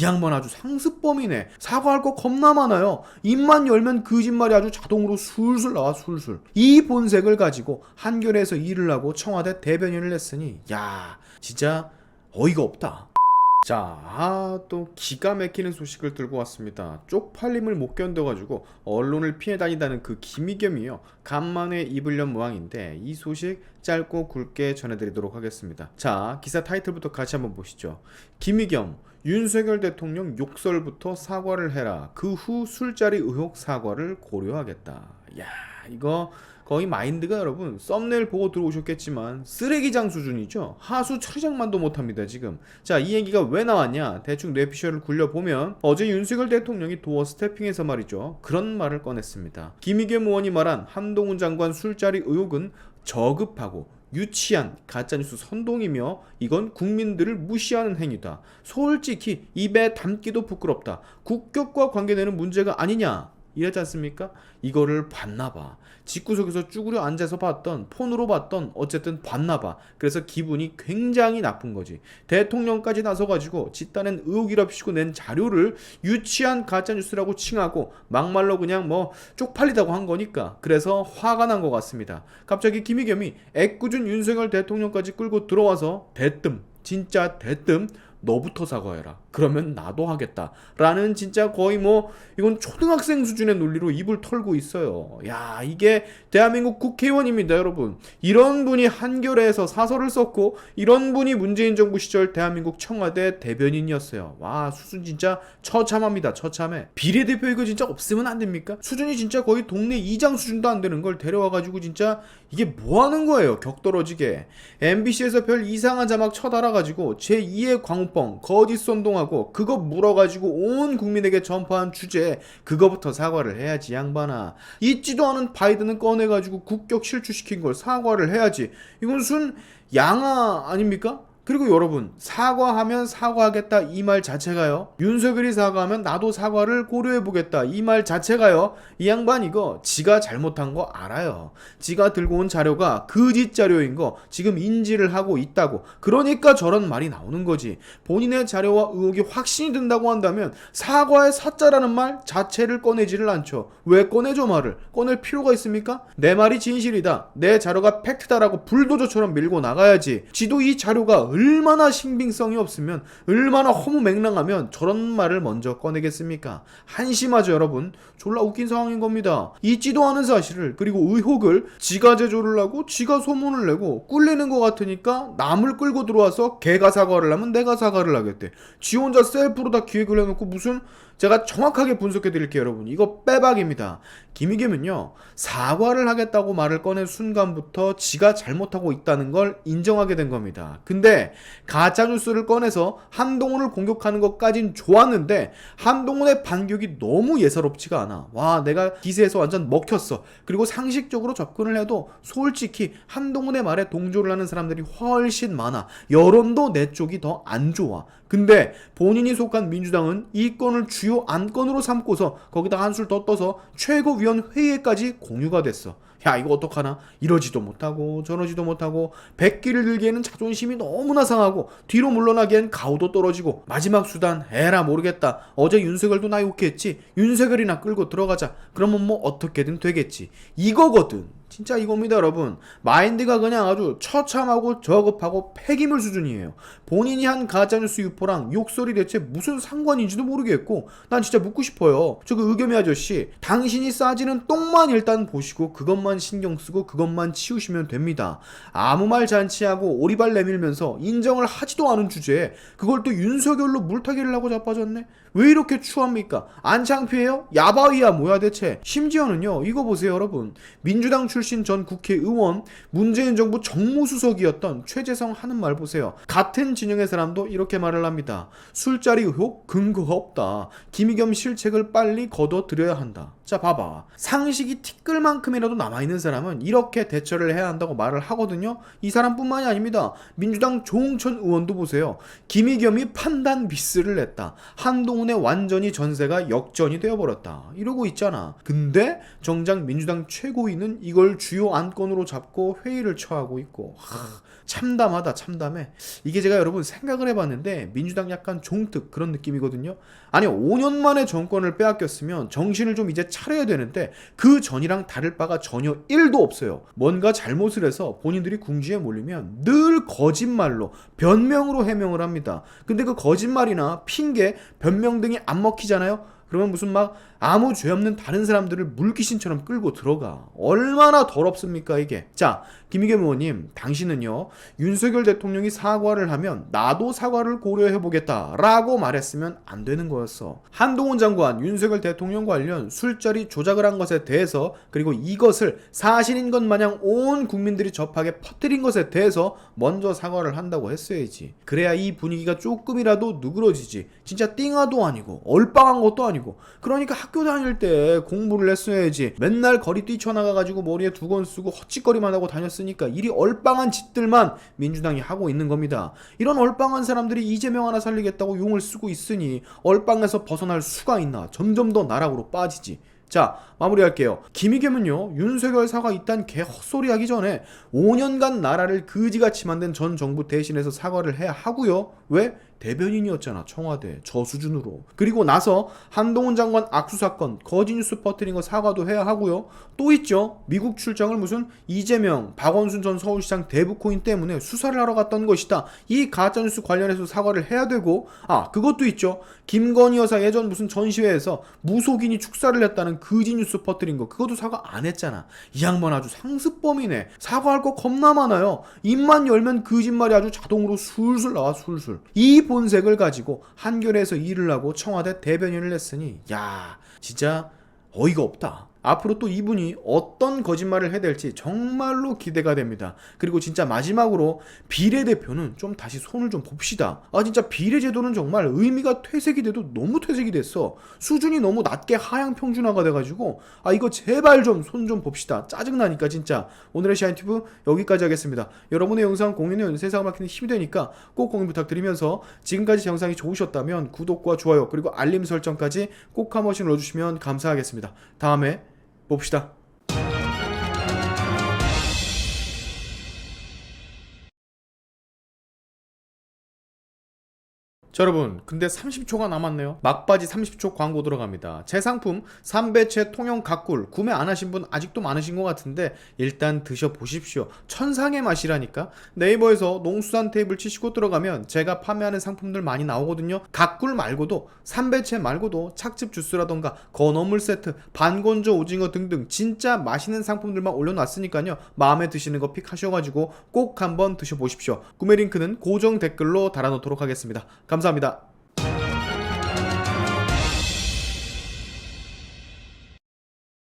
이 양반 아주 상습범이네. 사과할 거 겁나 많아요. 입만 열면 거짓말이 아주 자동으로 술술 나와 술술. 이 본색을 가지고 한겨레에서 일을 하고 청와대 대변인을 했으니 야 진짜 어이가 없다. 자, 아, 또 기가 막히는 소식을 들고 왔습니다. 쪽팔림을 못 견뎌가지고 언론을 피해 다니다는 그 김희겸이요. 간만에 입을련 모양인데 이 소식 짧고 굵게 전해드리도록 하겠습니다. 자, 기사 타이틀부터 같이 한번 보시죠. 김희겸, 윤석열 대통령 욕설부터 사과를 해라. 그 후 술자리 의혹 사과를 고려하겠다. 야, 이거 거의 마인드가 여러분 썸네일 보고 들어오셨겠지만 쓰레기장 수준이죠. 하수 처리장만도 못합니다 지금. 자 이 얘기가 왜 나왔냐? 대충 뇌피셜을 굴려보면 어제 윤석열 대통령이 도어 스태핑에서 말이죠. 그런 말을 꺼냈습니다. 김희겸 의원이 말한 한동훈 장관 술자리 의혹은 저급하고 유치한 가짜뉴스 선동이며 이건 국민들을 무시하는 행위다. 솔직히 입에 담기도 부끄럽다. 국격과 관계되는 문제가 아니냐? 이랬지 않습니까? 이거를 봤나 봐. 집구석에서 쭈그려 앉아서 봤던, 폰으로 봤던, 어쨌든 봤나 봐. 그래서 기분이 굉장히 나쁜 거지. 대통령까지 나서가지고 짓단엔 의혹이랍시고 낸 자료를 유치한 가짜뉴스라고 칭하고 막말로 그냥 뭐 쪽팔리다고 한 거니까. 그래서 화가 난 것 같습니다. 갑자기 김희겸이 애꿎은 윤석열 대통령까지 끌고 들어와서 대뜸, 진짜 대뜸, 너부터 사과해라. 그러면 나도 하겠다. 라는 진짜 거의 뭐 이건 초등학생 수준의 논리로 입을 털고 있어요. 야, 이게 대한민국 국회의원입니다, 여러분. 이런 분이 한겨레에서 사설을 썼고 이런 분이 문재인 정부 시절 대한민국 청와대 대변인이었어요. 와, 수준 진짜 처참합니다. 처참해. 비례대표 이거 진짜 없으면 안 됩니까? 수준이 진짜 거의 동네 이장 수준도 안 되는 걸 데려와 가지고 진짜 이게 뭐 하는 거예요? 격떨어지게. MBC에서 별 이상한 자막 쳐달아 가지고 제2의 광우 뻥 거짓 선동하고 그거 물어가지고 온 국민에게 전파한 주제에 그거부터 사과를 해야지 양반아. 있지도 않은 바이든은 꺼내가지고 국격 실추시킨 걸 사과를 해야지. 이건 순 양아 아닙니까? 그리고 여러분 사과하면 사과하겠다 이 말 자체가요. 윤석열이 사과하면 나도 사과를 고려해보겠다 이 말 자체가요. 이 양반 이거 지가 잘못한 거 알아요. 지가 들고 온 자료가 거짓 자료인 거 지금 인지를 하고 있다고. 그러니까 저런 말이 나오는 거지. 본인의 자료와 의혹이 확신이 든다고 한다면 사과의 사자라는 말 자체를 꺼내지를 않죠. 왜 꺼내죠 말을? 꺼낼 필요가 있습니까? 내 말이 진실이다. 내 자료가 팩트다라고 불도저처럼 밀고 나가야지. 지도 이 자료가 얼마나 신빙성이 없으면 얼마나 허무맹랑하면 저런 말을 먼저 꺼내겠습니까? 한심하죠 여러분. 졸라 웃긴 상황인 겁니다. 있지도 않은 사실을 그리고 의혹을 지가 제조를 하고 지가 소문을 내고 꿀리는 것 같으니까 남을 끌고 들어와서 걔가 사과를 하면 내가 사과를 하겠대. 지 혼자 셀프로 다 기획을 해놓고 무슨 제가 정확하게 분석해 드릴게요 여러분. 이거 빼박입니다. 김희겸은요 사과를 하겠다고 말을 꺼낸 순간부터 지가 잘못하고 있다는 걸 인정하게 된 겁니다. 근데 가짜 뉴스를 꺼내서 한동훈을 공격하는 것까진 좋았는데 한동훈의 반격이 너무 예사롭지가 않아. 와 내가 기세에서 완전 먹혔어. 그리고 상식적으로 접근을 해도 솔직히 한동훈의 말에 동조를 하는 사람들이 훨씬 많아. 여론도 내 쪽이 더 안 좋아. 근데 본인이 속한 민주당은 이 건을 주요 안건으로 삼고서 거기다 한술 더 떠서 최고위원 회의에까지 공유가 됐어. 야 이거 어떡하나? 이러지도 못하고 저러지도 못하고 백기를 들기에는 자존심이 너무나 상하고 뒤로 물러나기엔 가오도 떨어지고 마지막 수단 에라 모르겠다. 어제 윤석열도 나 욕했지? 윤석열이나 끌고 들어가자. 그러면 뭐 어떻게든 되겠지. 이거거든 진짜 이겁니다 여러분. 마인드가 그냥 아주 처참하고 저급하고 폐기물 수준이에요. 본인이 한 가짜뉴스 유포랑 욕설이 대체 무슨 상관인지도 모르겠고 난 진짜 묻고 싶어요. 저 그 의겸이 아저씨 당신이 싸지는 똥만 일단 보시고 그것만 신경 쓰고 그것만 치우시면 됩니다. 아무 말 잔치하고 오리발 내밀면서 인정을 하지도 않은 주제에 그걸 또 윤석열로 물타기를 하고 자빠졌네 왜 이렇게 추합니까? 안 창피해요? 야바위야 뭐야 대체? 심지어는요 이거 보세요 여러분. 민주당 출신 전 국회의원 문재인 정부 정무수석이었던 최재성 하는 말 보세요. 같은 진영의 사람도 이렇게 말을 합니다. 술자리 의혹 근거가 없다. 김희겸 실책을 빨리 거둬들여야 한다. 자 봐봐. 상식이 티끌만큼이라도 남아있는 사람은 이렇게 대처를 해야 한다고 말을 하거든요. 이 사람뿐만이 아닙니다. 민주당 조홍천 의원도 보세요. 김의겸이 판단 비스를 냈다. 한동 훈의 완전히 전세가 역전이 되어버렸다. 이러고 있잖아. 근데 정작 민주당 최고위는 이걸 주요 안건으로 잡고 회의를 처하고 있고 하, 참담하다 참담해. 이게 제가 여러분 생각을 해봤는데 민주당 약간 종특 그런 느낌이거든요. 아니 5년 만에 정권을 빼앗겼으면 정신을 좀 이제 차려야 되는데 그 전이랑 다를 바가 전혀 1도 없어요. 뭔가 잘못을 해서 본인들이 궁지에 몰리면 늘 거짓말로 변명으로 해명을 합니다. 근데 그 거짓말이나 핑계 변명 등이 안 먹히잖아요. 그러면 무슨 막 아무 죄 없는 다른 사람들을 물귀신처럼 끌고 들어가. 얼마나 더럽습니까, 이게. 자, 김희겸 의원님, 당신은요, 윤석열 대통령이 사과를 하면 나도 사과를 고려해보겠다. 라고 말했으면 안 되는 거였어. 한동훈 장관, 윤석열 대통령 관련 술자리 조작을 한 것에 대해서, 그리고 이것을 사실인 것 마냥 온 국민들이 접하게 퍼뜨린 것에 대해서 먼저 사과를 한다고 했어야지. 그래야 이 분위기가 조금이라도 누그러지지. 진짜 띵아도 아니고, 얼빵한 것도 아니고. 그러니까 학교 다닐 때 공부를 했어야지. 맨날 거리 뛰쳐나가가지고 머리에 두 건 쓰고 헛짓거리만 하고 다녔으니까 일이 얼빵한 짓들만 민주당이 하고 있는 겁니다. 이런 얼빵한 사람들이 이재명 하나 살리겠다고 용을 쓰고 있으니 얼빵에서 벗어날 수가 있나. 점점 더 나락으로 빠지지. 자, 마무리할게요. 김희겸은요, 윤석열 사과 이딴 개 헛소리 하기 전에 5년간 나라를 그지같이 만든 전 정부 대신해서 사과를 해야 하고요. 왜? 대변인이었잖아, 청와대. 저 수준으로. 그리고 나서 한동훈 장관 악수 사건, 거짓 뉴스 퍼뜨린 거 사과도 해야 하고요. 또 있죠. 미국 출장을 무슨 이재명, 박원순 전 서울시장 대부코인 때문에 수사를 하러 갔던 것이다. 이 가짜 뉴스 관련해서 사과를 해야 되고, 아, 그것도 있죠. 김건희 여사 예전 무슨 전시회에서 무속인이 축사를 했다는 거짓 뉴스 퍼뜨린 거, 그것도 사과 안 했잖아. 이 양반 아주 상습범이네. 사과할 거 겁나 많아요. 입만 열면 거짓말이 아주 자동으로 술술 나와, 술술. 이 본색을 가지고 한겨레에서 일을 하고 청와대 대변인을 했으니, 야, 진짜 어이가 없다. 앞으로 또 이분이 어떤 거짓말을 해댈지 정말로 기대가 됩니다. 그리고 진짜 마지막으로 비례대표는 좀 다시 손을 좀 봅시다. 아 진짜 비례제도는 정말 의미가 퇴색이 돼도 너무 퇴색이 됐어. 수준이 너무 낮게 하향 평준화가 돼가지고 아 이거 제발 좀 손좀 봅시다. 짜증나니까 진짜. 오늘의 샤인튜브 여기까지 하겠습니다. 여러분의 영상 공유는 세상을 밝히는 힘이 되니까 꼭 공유 부탁드리면서 지금까지 영상이 좋으셨다면 구독과 좋아요 그리고 알림 설정까지 꼭 한 번씩 눌러주시면 감사하겠습니다. 다음에 봅시다. 자 여러분 근데 30초가 남았네요. 막바지 30초 광고 들어갑니다. 제 상품 삼배채 통영 각굴 구매 안 하신 분 아직도 많으신 것 같은데 일단 드셔보십시오. 천상의 맛이라니까? 네이버에서 농수산 테이블 치시고 들어가면 제가 판매하는 상품들 많이 나오거든요. 각굴 말고도 삼배채 말고도 착즙 주스라던가 건어물 세트 반건조 오징어 등등 진짜 맛있는 상품들만 올려놨으니까요. 마음에 드시는 거 픽하셔가지고 꼭 한번 드셔보십시오. 구매 링크는 고정 댓글로 달아놓도록 하겠습니다 감사합니다